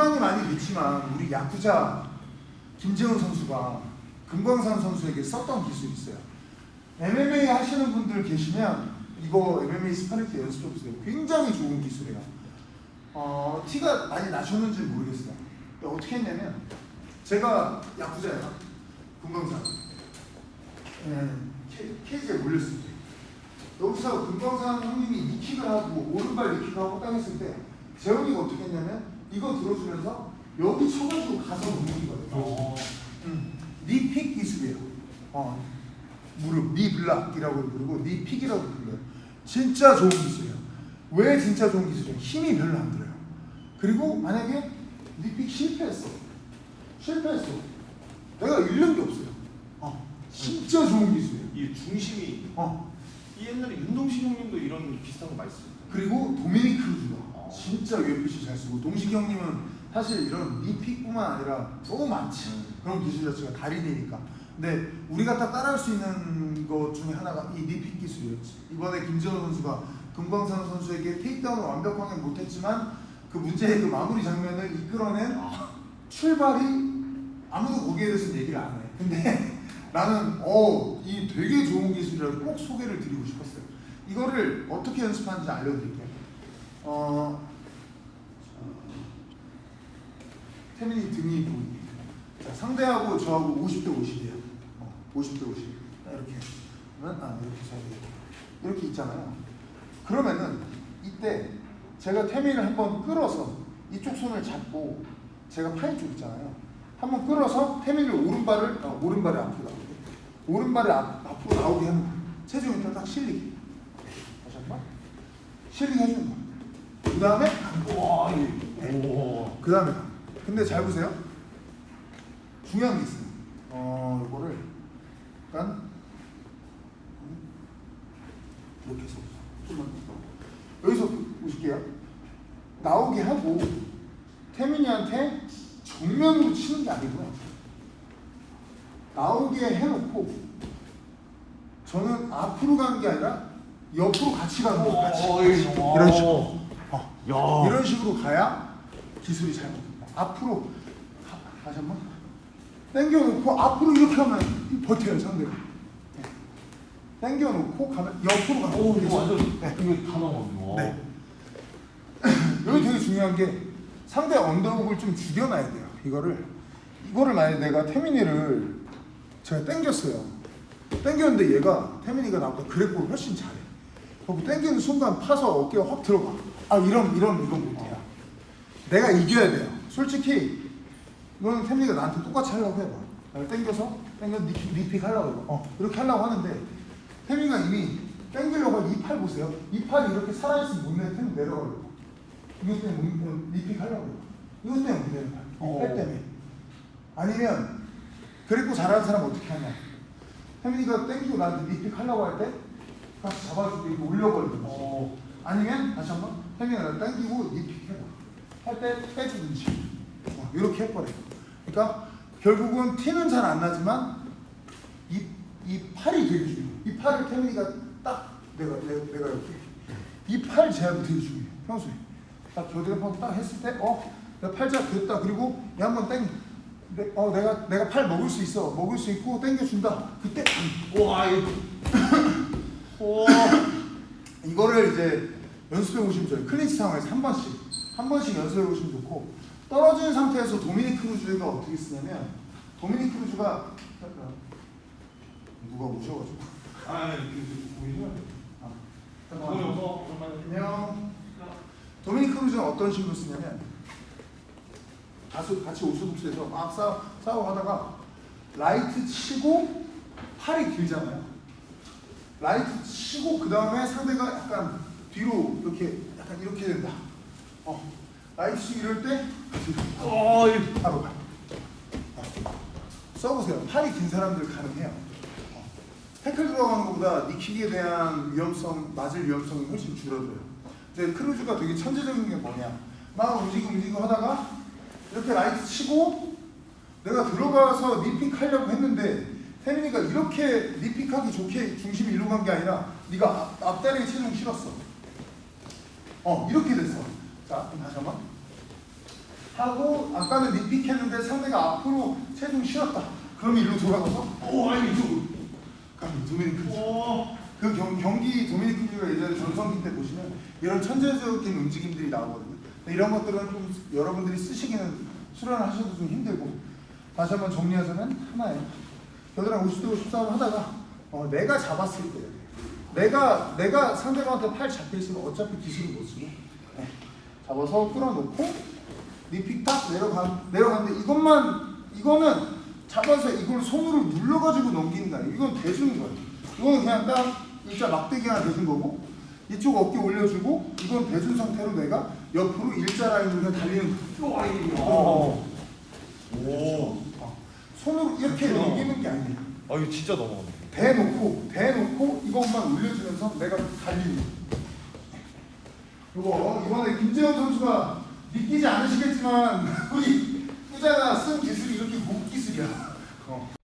논란이 많이 됐지만 우리 야쿠자 김재훈 선수가 금광산 선수에게 썼던 기술이 있어요. MMA 하시는 분들 계시면 이거 MMA 스파링 때 연습해 보세요. 굉장히 좋은 기술이에요. 어, 티가 많이 나셨는지 모르겠어요. 어떻게 했냐면 제가 야쿠자예요. 금광산. 예, 케- 케이지에 몰렸을 때. 여기서 금광산 형님이 니킥을 하고 오른발 니킥을 하고 딱 했을 때 재훈이가 어떻게 했냐면 이거 들어주면서 여기 쳐가지고 가서 거예요. 어. 음, 니픽 기술이에요. 어, 무릎, 니블락이라고 부르고 니픽이라고 불러요. 진짜 좋은 기술이에요. 왜 진짜 좋은 기술이에요? 힘이 별로 안 들어요. 그리고 만약에 니픽 실패했어. 실패했어. 내가 잃는 게 없어요. 어, 진짜 좋은 기술이에요. 이 중심이 어, 이 옛날에 윤동식 형님도 이런 비슷한 거 많이 쓰셨어요. 그리고 도미닉 크루즈가 어. 진짜 UFC 잘 쓰고 동식 형님은 사실 이런 니픽뿐만 아니라 너무 많지 음. 그런 기술 자체가 달인이니까 근데 우리가 다 따라할 수 있는 것 중에 하나가 이 니픽 기술이었지 이번에 김재호 선수가 금광산 선수에게 테이크다운을 완벽하게 못했지만 그 문제의 그 마무리 장면을 이끌어낸 출발이 아무도 거기에 대해서 얘기를 안 해. 근데 나는 어, 이 되게 좋은 기술이라고 꼭 소개를 드리고 싶었어요. 이거를 어떻게 연습하는지 알려드릴게요. 어, 태민이 등이 보입니다. 자, 상대하고 저하고 50대 50이에요. 어, 50대 50. 자, 이렇게. 그러면 아, 이렇게 서야 돼요. 이렇게 있잖아요. 그러면은 이때 제가 태민이를 한번 끌어서 이쪽 손을 잡고 제가 팔 쪽 있잖아요. 한번 끌어서 태민이를 오른발을 어, 오른발이 앞으로 나오게 오른발을 앞, 앞으로 나오게 하는 거예요. 체중 일단 딱 실리게 다시 한 번 실리게 해주는 거예요. 그 다음에 와, 이 오. 그 다음에 근데 잘 보세요. 중요한 게 있어요. 어 이거를 약간 이렇게 해서 좀만 더. 여기서 보실게요. 나오게 하고 태민이한테 정면으로 치는 게 아니고요. 나오게 해놓고 저는 앞으로 가는 게 아니라 옆으로 같이 가는 거예요. 같이, 어, 같이. 어. 이런 식으로. 어. 야. 이런 식으로 가야 기술이 잘 먹힙니다. 앞으로 가- 다시 한번 당겨놓고 앞으로 이렇게 하면 버텨요 상대가. 네. 당겨놓고 가면 옆으로 가면 오, 이거 완전 네. 이거 다 나오네. 네. 여기 되게 중요한 게 상대 언더훅을 좀 죽여놔야 돼요. 이거를 이거를 만약 내가 태민이를 제가 당겼어요. 당겼는데 얘가 태민이가 나보다 그래프를 훨씬 잘해. 그리고 당기는 순간 파서 어깨가 확 들어가. 아 이런 이런 이건 못해요. 내가 이겨야 돼요. 솔직히 이거는 태민이가 나한테 똑같이 하려고 해봐. 나를 당겨서 당겨 니픽, 니픽 하려고 해봐. 어 이렇게 하려고 하는데 태민이가 이미 당기려고 이팔 보세요. 이 팔이 이렇게 살아있으면 못 내는 태민 내려가려고. 이것 때문에 못- 니픽 하려고 해봐. 이것 때문에 못 내는 팔. 이팔 어. 때문에. 아니면 그리고 잘하는 사람 어떻게 하냐? 태민이가 땡기고 나한테 니픽 하려고 할 때 같이 잡아주고 이렇게 거지. 어. 아니면 다시 한번 나를 당기고 니픽 해봐. 할때 빼주든지. 어, 이렇게 해버려. 그러니까 결국은 티는 잘 안 나지만 이, 이 팔이 되게 중요해. 이 팔을 태민이가 딱 내가 내가, 내가 이렇게 이 팔 제압이 되게 중요해. 평소에 딱 교대판 딱 했을 때 어, 내가 팔자 됐다. 그리고 얘 한번 땡. 내, 어 내가 내가 팔 먹을 수 있어. 먹을 수 있고 당겨준다. 그때 와, 이거. 와. 이거를 이제 연습해 보시면 좋아요. 클린치 상황에서 한 번씩 한 번씩 연습해 보시면 좋고 떨어진 상태에서 도미닉 크루즈가 어떻게 쓰냐면 도미닉 크루즈가 잠깐 누가 오셔가지고 아, 그 보이죠? 아, 그거 여서 오랜만에. 안녕. 도미닉 크루즈는 어떤 식으로 쓰냐면 같이 오수복수에서 막 싸워 싸워 하다가 라이트 치고 팔이 길잖아요. 라이트 치고 그 다음에 상대가 약간 뒤로 이렇게 약간 이렇게 된다. 어 라이트 치고 이럴 때 어, 이 바로 가. 어. 써보세요. 팔이 긴 사람들 가능해요. 어. 태클 들어가는 것보다 니킥에 대한 위험성, 맞을 위험성이 훨씬 줄어들어요. 근데 크루즈가 되게 천재적인 게 뭐냐. 막 움직이고 움직이고 하다가 이렇게 라이트 치고 내가 들어가서 니픽 하려고 했는데 태민이가 이렇게 니픽하기 좋게 중심이 일로 간 게 아니라 네가 앞, 앞다리에 체중 실었어. 어 이렇게 됐어. 자 그럼 다시 한번. 하고 아까는 리픽했는데 상대가 앞으로 체중 쉬었다. 그럼 일로 돌아가서 오, 아니. 그럼 도미니크 오. 그 경, 경기 도미니크가 예전에 전성기 때 보시면 이런 천재적인 움직임들이 나오거든요. 이런 것들은 좀 여러분들이 쓰시기는 수련하셔도 좀 힘들고 다시 한번 정리하자면 하나예요. 겨드랑이 50대 54를 하다가 어, 내가 잡았을 때 내가 내가 상대방한테 팔 잡혀 있으면 어차피 기술을 못 쓰고 네. 잡아서 끌어놓고 딱 내려가 내려가는데 이것만 이거는 잡아서 이걸 손으로 눌러가지고 아니에요. 이건 대주는 거예요. 이거는 그냥 딱 일자 막대기 하나 대준 거고 이쪽 어깨 올려주고 이건 대준 상태로 내가 옆으로 일자 라인으로 달리는. 오, 이거. 어. 오. 어. 손으로 이렇게 그렇구나. 넘기는 게 아 이거 진짜 너무 대놓고 대놓고 이것만 올려주면서 내가 달리고 이거 이번에 김재현 선수가 믿기지 않으시겠지만 우리 후자가 쓴 기술이 이렇게 못 기술이야. 어.